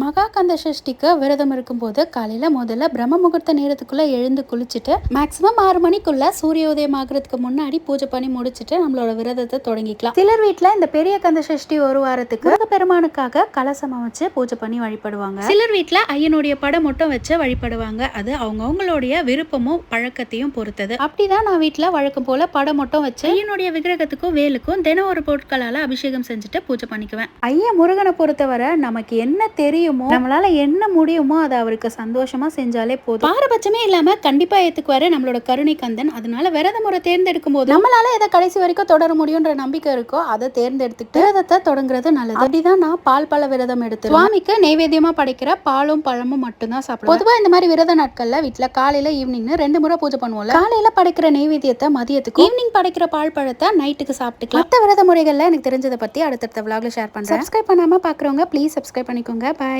மகா கந்த சஷ்டிக்கு விரதம் இருக்கும்போது காலையில் முதல்ல பிரம்ம முகூர்த்த நேரத்துக்குள்ளே எழுந்து குளிச்சுட்டு மேக்சிமம் ஆறு மணிக்குள்ள சூரியோதயம் ஆகுறதுக்கு முன்னாடி பூஜை பண்ணி முடிச்சுட்டு நம்மளோட விரதத்தை தொடங்கிக்கலாம். சிலர் வீட்டில் இந்த பெரிய கந்த சஷ்டி ஒரு வாரத்துக்கு பெருமானுக்காக கலசம் அமைச்சு பூஜை பண்ணி வழிபடுவாங்க. சிலர் வீட்டில் ஐயனுடைய படம் மட்டும் வச்சு வழிபடுவாங்க. அது அவங்கவுங்களுடைய விருப்பமும் பழக்கத்தையும் பொறுத்தது. அப்படிதான் நான் வீட்டில் வழக்கம் போல படம் மட்டும் வச்சு ஐயனுடைய விக்கிரகத்துக்கும் வேலுக்கும் தினம் ஒரு பொருட்களால் அபிஷேகம் செஞ்சுட்டு பூஜை பண்ணிக்குவேன். ஐய முருகனை பொறுத்தவரை நமக்கு என்ன தெரியும் நம்மளால என்ன முடியுமோ அதை அவருக்கு சந்தோஷமா செஞ்சாலே போதும். பாரபட்சமே இல்லாம கண்டிப்பா ஏத்துக்குவாரு நம்மளோட கருணை கந்தன். அதனால விரத முறை தேர்ந்தெடுக்கும் போது நம்மளால எதை கடைசி வரைக்கும் தொடர முடியும்ன்ற நம்பிக்கை இருக்கோ அதை தேர்ந்தெடுத்துட்டு விரதத்தை தொடங்குறது நல்லது. அப்படிதான் நான் பால் பழ விரதம் எடுத்து சுவாமிக்கு நைவேத்தியமா படைக்கிற பாலும் பழமும் மட்டும்தான் சாப்பிடுவேன். பொதுவா இந்த மாதிரி விரத நாட்கள்ல வீட்ல காலையில ஈவினிங்னு ரெண்டு முறை பூஜை பண்ணுவோம்ல. காலையில படைக்கிற நைவேத்தியத்தை மதியத்துக்கு ஈவினிங் படைக்கிற பால் பழத்தை நைட்டுக்கு சாப்பிட்டுக்கலாம். மற்ற விரத முறைகள்ல எனக்கு தெரிஞ்சதை பத்தி அடுத்தடுத்த விளாக்ல ஷேர் பண்றேன். சப்ஸ்கிரைப் பண்ணாம பாக்குறவங்க ப்ளீஸ் சப்ஸ்கிரைப் பண்ணிக்கோங்க. பாய்